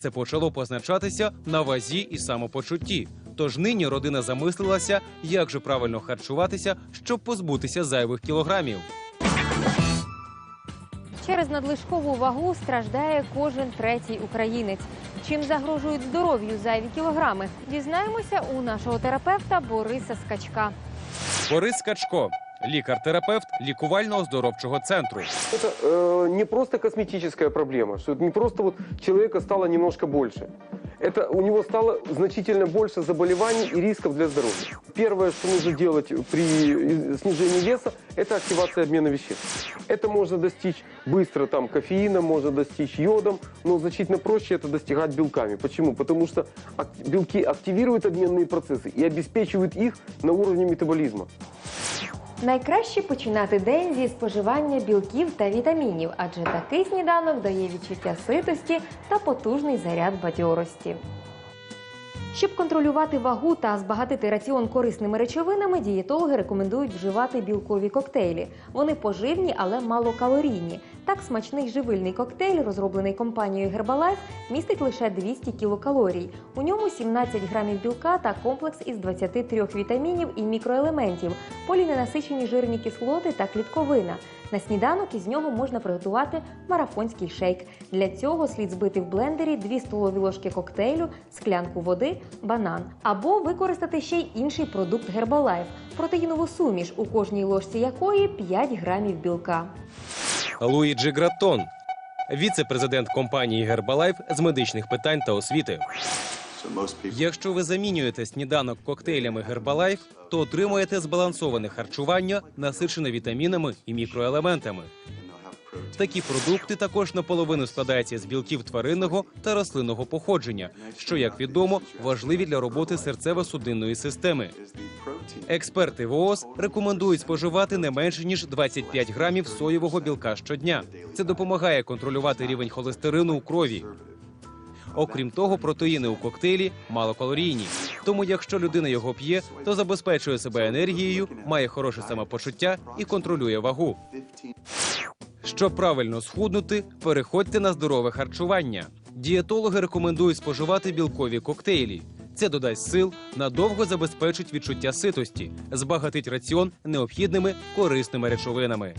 Це почало позначатися на вазі і самопочутті. Тож нині родина замислилася, як же правильно харчуватися, щоб позбутися зайвих кілограмів. Через надлишкову вагу страждає кожен третій українець. Чим загрожують здоров'ю зайві кілограми? Дізнаємося у нашого терапевта Бориса Скачка. Борис Качко, лікар-терапевт лікувально-оздоровчого центру. Это э, не просто косметическая проблема, что это не просто вот человека стало немножко больше. Это у него стало значительно больше заболеваний и рисков для здоровья. Первое, что нужно делать при э, снижении веса, это активация обмена веществ. Это можно достичь быстро там кофеином, можно достичь йодом, но значительно проще это достигать белками. Почему? Потому что ак- белки активируют обменные процессы и обеспечивают их на уровне метаболизма. Найкраще починати день зі споживання білків та вітамінів, адже такий сніданок дає відчуття ситості та потужний заряд бадьорості. Щоб контролювати вагу та збагатити раціон корисними речовинами, дієтологи рекомендують вживати білкові коктейлі. Вони поживні, але малокалорійні. Так, смачний живильний коктейль, розроблений компанією Herbalife, містить лише 200 кілокалорій. У ньому 17 грамів білка та комплекс із 23 вітамінів і мікроелементів, поліненасичені жирні кислоти та клітковина. На сніданок із нього можна приготувати марафонський шейк. Для цього слід збити в блендері 2 столові ложки коктейлю, склянку води, банан або використати ще й інший продукт Herbalife – протеїнову суміш, у кожній ложці якої 5 грамів білка. Луїджі Граттон, віце-президент компанії Гербалайф з медичних питань та освіти. Якщо ви замінюєте сніданок коктейлями Гербалайф, то отримуєте збалансоване харчування, насичене вітамінами і мікроелементами. Такі продукти також наполовину складаються з білків тваринного та рослинного походження, що, як відомо, важливі для роботи серцево-судинної системи. Експерти ВООЗ рекомендують споживати не менше ніж 25 грамів соєвого білка щодня. Це допомагає контролювати рівень холестерину у крові. Окрім того, протеїни у коктейлі малокалорійні. Тому, якщо людина його п'є, то забезпечує себе енергією, має хороше самопочуття і контролює вагу. Щоб правильно схуднути, переходьте на здорове харчування. Дієтологи рекомендують споживати білкові коктейлі. Це додасть сил, надовго забезпечить відчуття ситості, збагатить раціон необхідними корисними речовинами.